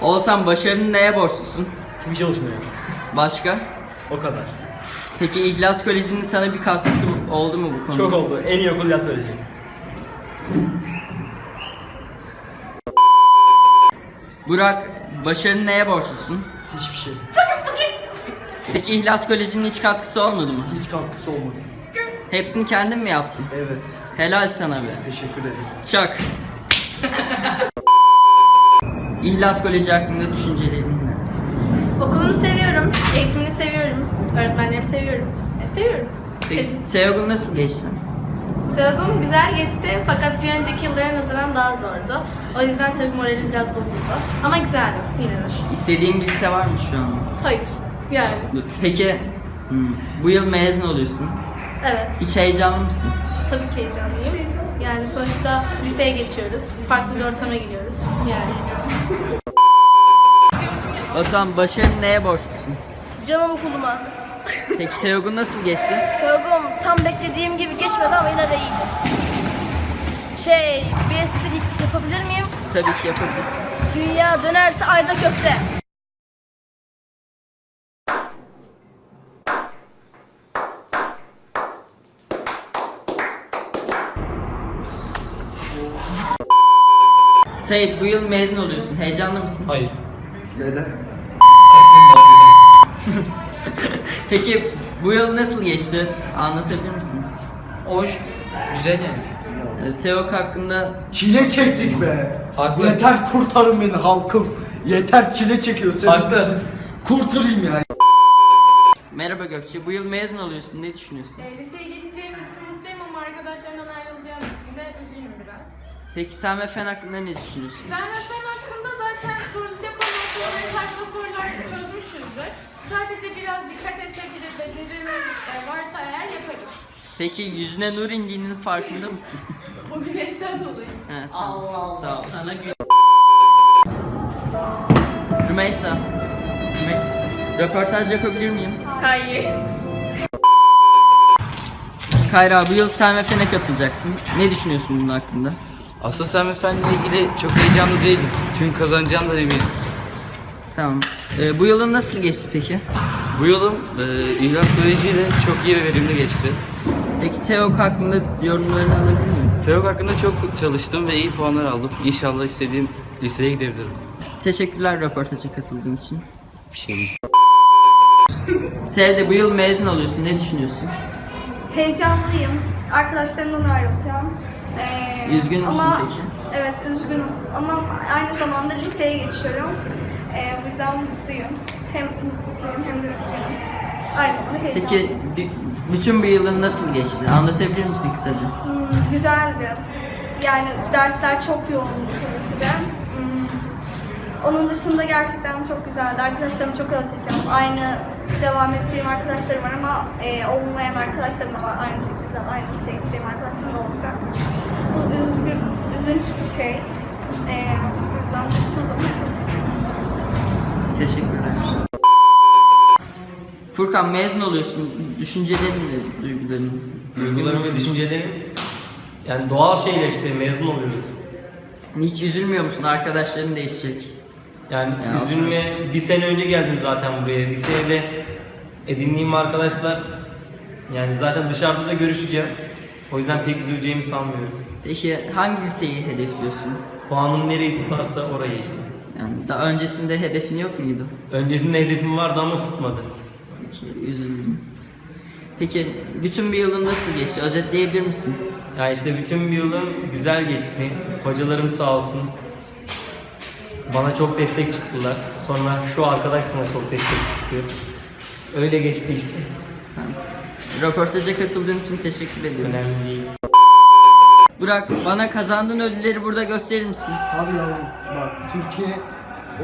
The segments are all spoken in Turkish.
Olsan başarının neye borçlusun? Sıkı çalışmaya. Başka? O kadar. Peki İhlas Koleji'nin sana bir katkısı oldu mu bu konuda? Çok oldu. En iyi okul yat öğrenci. Burak, başarının neye borçlusun? Hiçbir şey. Peki İhlas Koleji'nin hiç katkısı olmadı mı? Hiç katkısı olmadı. Hepsini kendin mi yaptın? Evet. Helal sana be. Teşekkür ederim. Çak. İhlas Koleji hakkında düşüncelerin ne? Okulumu seviyorum, eğitimini seviyorum, öğretmenlerimi seviyorum. E, seviyorum. Peki Sevdim. Teogun nasıl geçti? Teologum güzel geçti fakat bir önceki yıllara nazaran daha zordu. O yüzden tabii moralim biraz bozuldu. Ama güzeldi, yine de. İstediğin bir lise var mı şu an? Hayır, yani Peki hmm, bu yıl mezun oluyorsun. Evet. Hiç heyecanlı mısın? Tabii ki heyecanlıyım. Yani sonuçta liseye geçiyoruz, farklı bir ortama giriyoruz. Yani. Batuhan başarının neye borçlusun? Canım okuluma. Peki Teogun nasıl geçti? Teogum tam beklediğim gibi geçmedi ama yine de iyiydi. Şey, bir espri yapabilir miyim? Tabii ki yapabilirsin. Dünya dönerse ayda köfte. Seyit bu yıl mezun oluyorsun. Heyecanlı mısın? Hayır. Neden? Peki bu yıl nasıl geçti? Anlatabilir misin? Hoş. Güzel yani. Ee, Teok hakkında Çile çektik be. Haklı. Yeter kurtarın beni halkım. Yeter çile çekiyor sen Haklı. misin? Kurtarayım ya. Merhaba Gökçe. Bu yıl mezun oluyorsun. Ne düşünüyorsun? E, liseye geçeceğim için mutluyum ama arkadaşlarımdan ayrılacağım için de üzgünüm biraz. Peki sen ve fen hakkında ne düşünüyorsun? Ben ve fen hakkında zaten sorulacak olan soruları farklı sorular çözmüşüzdür. Sadece biraz dikkat de becerimiz varsa eğer yaparız. Peki yüzüne nur indiğinin farkında mısın? O güneşten dolayı. Evet. Allah Allah. Sağ ol. Sana Rümeysa. Rümeysa. Röportaj yapabilir miyim? Hayır. Kayra bu yıl sen ve fene katılacaksın. Ne düşünüyorsun bunun hakkında? Aslında Sami Fen'le ilgili çok heyecanlı değilim. Çünkü kazanacağından eminim. Tamam. Ee, bu yılın nasıl geçti peki? Bu yılım e, İhlas Koleji ile çok iyi ve verimli geçti. Peki Teok hakkında yorumlarını alabilir miyim? Teok hakkında çok çalıştım ve iyi puanlar aldım. İnşallah istediğim liseye gidebilirim. Teşekkürler röportaja katıldığın için. Bir şey değil. Sevde bu yıl mezun oluyorsun. Ne düşünüyorsun? Heyecanlıyım. Arkadaşlarımdan ayrılacağım. Ee, Üzgün müsün ama, peki? Evet üzgünüm. Ama aynı zamanda liseye geçiyorum. Ee, bu yüzden mutluyum. Hem mutluyum hem de üzgünüm. Aynı zamanda heyecanlıyım. Peki bi- bütün bir yılın nasıl geçti? Anlatabilir misin kısaca? Hmm, güzeldi. Yani dersler çok yoğundu tabii ki de. Hmm, Onun dışında gerçekten çok güzeldi. Arkadaşlarımı çok özleyeceğim. Aynı devam edeceğim arkadaşlarım var ama e, olmayan arkadaşlarım da var. Aynı şekilde aynı liseye gideceğim arkadaşlarım da olacak. Bu üzgün, üzünç bir şey. E, o yüzden mutsuzum. Teşekkürler. Furkan mezun oluyorsun. Düşüncelerin ne? Duyguların? Duygularım ve düşüncelerim yani doğal şeyler işte mezun oluyoruz. Hiç üzülmüyor musun? Arkadaşların değişecek. Yani Ya, üzülme bir sene önce geldim zaten buraya. Bir senede edindiğim arkadaşlar yani zaten dışarıda da görüşeceğim. O yüzden pek üzüleceğimi sanmıyorum. Peki hangi liseyi hedefliyorsun? Puanım nereyi tutarsa oraya işte. Yani daha öncesinde hedefin yok muydu? Öncesinde hedefim vardı ama tutmadı. Peki üzüldüm. Peki bütün bir yılın nasıl geçti? Özetleyebilir misin? Yani işte bütün bir yılım güzel geçti. Hocalarım sağ olsun. Bana çok destek çıktılar. Sonra şu arkadaş bana çok destek çıktı. Öyle geçti işte. Tamam. Röportaja katıldığın için teşekkür ediyorum. Önemli değil. Burak bana kazandığın ödülleri burada gösterir misin? Abi yavrum bak Türkiye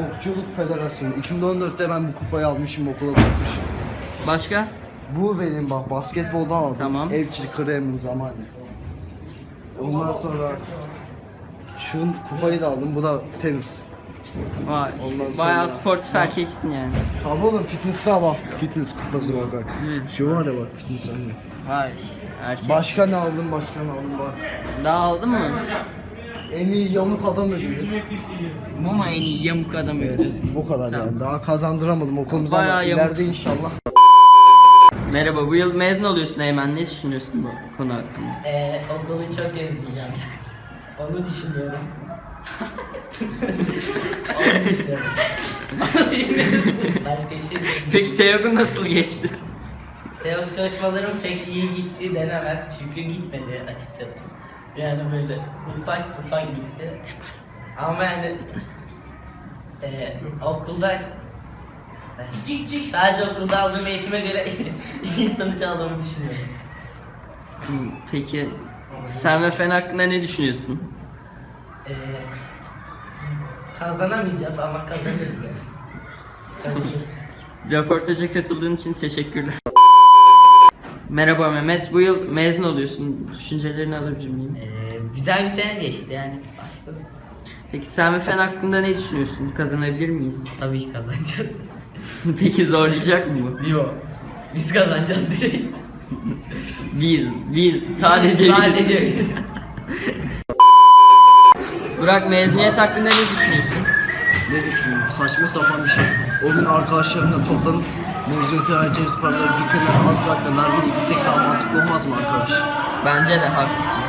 Okçuluk Federasyonu 2014'te ben bu kupayı almışım okula bırakmışım. Başka? Bu benim bak basketboldan aldım. Tamam. Evçilik kremin zamanı. Ondan sonra şu kupayı da aldım. Bu da tenis. Vay. Ondan sonra- Bayağı sportif erkeksin yani. Tamam oğlum fitness'e bak. Fitness kupası var bak. Evet. Şu var ya bak fitness anne. Vay. Erkek. Başka ne aldım başka ne aldım bak. Daha aldın mı? En iyi yamuk adam ödülü. Bu mu en iyi yamuk adam ödülü? Bu kadar Tamam. yani. Daha kazandıramadım okulumuza Bayağı ama yamuk. ileride inşallah. Merhaba, bu yıl mezun oluyorsun Eymen. Ne düşünüyorsun bu konu hakkında? Ee, okulu çok özleyeceğim. Onu düşünüyorum. Başka bir şey düşünmüyorum. Peki Teok'un nasıl geçti? Teok çalışmalarım pek iyi gitti denemez çünkü gitmedi açıkçası. Yani böyle ufak ufak gitti. Ama yani e, okulda sadece okulda aldığım eğitime göre iyi sonuç aldığımı düşünüyorum. Peki sen ve Fen hakkında ne düşünüyorsun? E, kazanamayacağız ama kazanırız yani. Çalışırız. Röportaja katıldığın için teşekkürler. Merhaba Mehmet, bu yıl mezun oluyorsun. Düşüncelerini alabilir miyim? Ee, güzel bir sene geçti yani. Başka Peki sen ve Fen hakkında ne düşünüyorsun? Kazanabilir miyiz? tabii ki kazanacağız. Peki zorlayacak mı bu? Yok. Biz kazanacağız direkt. Biz, biz, sadece biz. Sadece biz. Burak mezuniyet hakkında ne düşünüyorsun? Ne düşünüyorum? Saçma sapan bir şey. O gün arkadaşlarımla toplanıp mezuniyete vereceğimiz paraları bir kenara alsak da nargile gitsek daha mantıklı olmaz mı arkadaş? Bence de haklısın.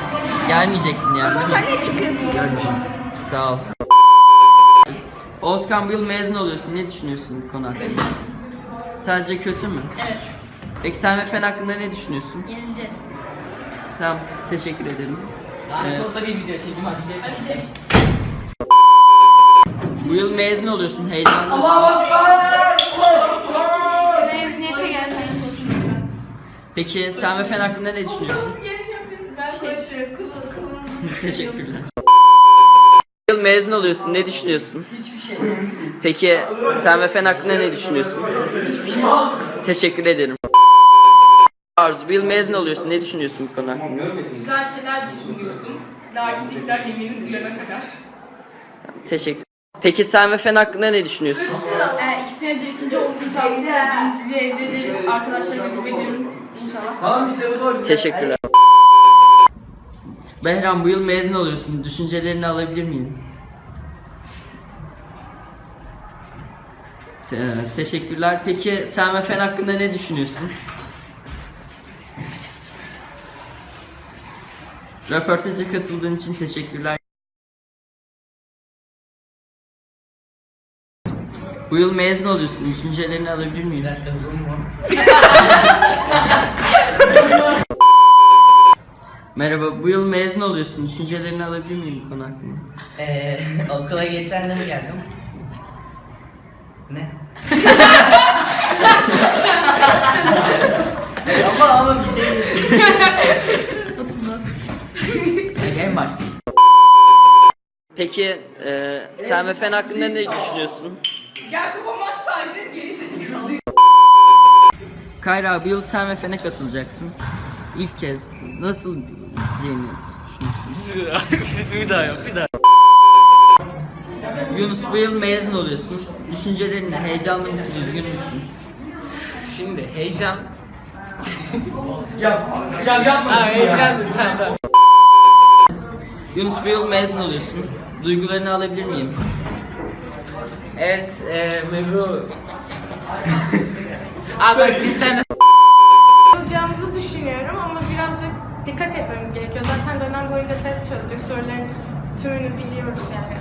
Gelmeyeceksin yani. mi? Sen ne çıkıyorsun? Gelmeyeceğim. Sağ ol. Oğuzkan bu yıl mezun oluyorsun. Ne düşünüyorsun bu konu hakkında? Sadece kötü mü? Evet. Peki sen ve Fen hakkında ne düşünüyorsun? Yeneceğiz. Tamam, teşekkür ederim. Lanet Ee, olsa bir video çekeyim hadi gidelim. Bu yıl mezun oluyorsun. Heyecanlı mısın? Mezuniyete gelmeyi. Peki sen ve Fen hakkında ne düşünüyorsun? Ben şey, kulun, kulun. Teşekkürler. Bu yıl mezun oluyorsun. Ne düşünüyorsun? Hiçbir şey. Peki sen ve Fen hakkında ne düşünüyorsun? Hiçbir şey. Teşekkür ederim. Arzu, bu yıl mezun oluyorsun. Ne düşünüyorsun bu konu hakkında? Güzel şeyler düşünüyordum. Lakin iktidar eminim duyana kadar. Teşekkür. Peki sen ve Fen hakkında ne düşünüyorsun? Ee, iki senedir ikinci. Bu sene birinciliği elde ederiz. Arkadaşlarıma güveniyorum inşallah. Teşekkürler. Behram bu yıl mezun oluyorsun. Düşüncelerini alabilir miyim? Te- teşekkürler. Peki sen ve Fen hakkında ne düşünüyorsun? Röportaja katıldığın için teşekkürler. Bu yıl mezun oluyorsun. Düşüncelerini alabilir miyim? Merhaba, bu yıl mezun oluyorsun. Düşüncelerini alabilir miyim bu konu hakkında? Ee, okula geçen de mi geldim? Ne? Ama oğlum bir şey değil. Hadi en başta. Peki, e, sen ve Fen hakkında ne düşünüyorsun? Gel kafama atsaydın gerisi. Kayra, bu yıl sen ve Fen'e katılacaksın. İlk kez. Nasıl gideceğini düşünüyorsun? bir daha yap, bir daha. Yunus, bu yıl mezun oluyorsun. Düşüncelerin ne? Heyecanlı mısın, üzgün müsün? Şimdi heyecan. Ya, ya yapma. Aa heyecanlı tamam tamam. Yunus, bu yıl mezun oluyorsun. Duygularını alabilir miyim? Evet e, mevzu. Aa bak biz seninle Alacağımızı düşünüyorum ama biraz da dikkat etmemiz gerekiyor. Zaten dönem boyunca test çözdük. Soruların tümünü biliyoruz yani.